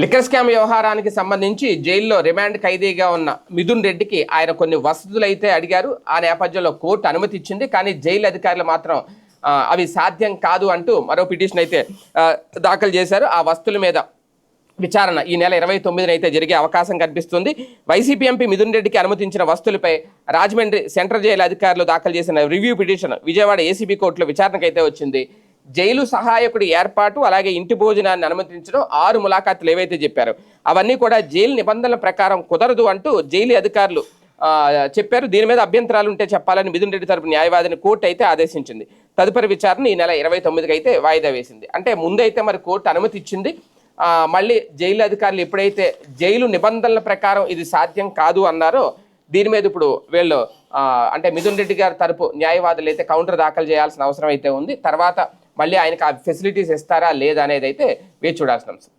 Liquor scam వ్యవహారానికి సంబంధించి జైల్లో రిమాండ్ ఖైదీగా ఉన్న మిథున్ రెడ్డికి ఆయన కొన్ని వసతులు అయితే అడిగారు. ఆ నేపథ్యంలో కోర్టు అనుమతి ఇచ్చింది కానీ జైలు అధికారులు మాత్రం అవి సాధ్యం కాదు అంటూ మరో పిటిషన్ అయితే దాఖలు చేశారు. ఆ వస్తువుల మీద విచారణ ఈ నెల ఇరవై తొమ్మిదిన అయితే జరిగే అవకాశం కనిపిస్తుంది. వైసీపీ ఎంపీ మిథున్ రెడ్డికి అనుమతించిన వస్తువులపై రాజమండ్రి సెంట్రల్ జైలు అధికారులు దాఖలు చేసిన రివ్యూ పిటిషన్ విజయవాడ ఏసీబీ కోర్టులో విచారణకైతే వచ్చింది. జైలు సహాయకుడి ఏర్పాటు అలాగే ఇంటి భోజనాన్ని అనుమతించడం ఆరు ములాఖాతులు ఏవైతే చెప్పారు అవన్నీ కూడా జైలు నిబంధనల ప్రకారం కుదరదు అంటూ జైలు అధికారులు చెప్పారు. దీని మీద అభ్యంతరాలు ఉంటే చెప్పాలని మిథున్ రెడ్డి తరపు న్యాయవాదిని కోర్టు అయితే ఆదేశించింది. తదుపరి విచారణ ఈ నెల ఇరవై తొమ్మిదికి అయితే వాయిదా వేసింది. అంటే ముందైతే మరి కోర్టు అనుమతి ఇచ్చింది మళ్ళీ జైలు అధికారులు ఎప్పుడైతే జైలు నిబంధనల ప్రకారం ఇది సాధ్యం కాదు అన్నారో దీని మీద ఇప్పుడు వీళ్ళు అంటే మిథున్ రెడ్డి గారి తరపు న్యాయవాదులు అయితే కౌంటర్ దాఖలు చేయాల్సిన అవసరం అయితే ఉంది. తర్వాత మళ్ళీ ఆయనకు ఆ ఫెసిలిటీస్ ఇస్తారా లేదా అనేది అయితే వేచి చూడాల్సిన అంశం.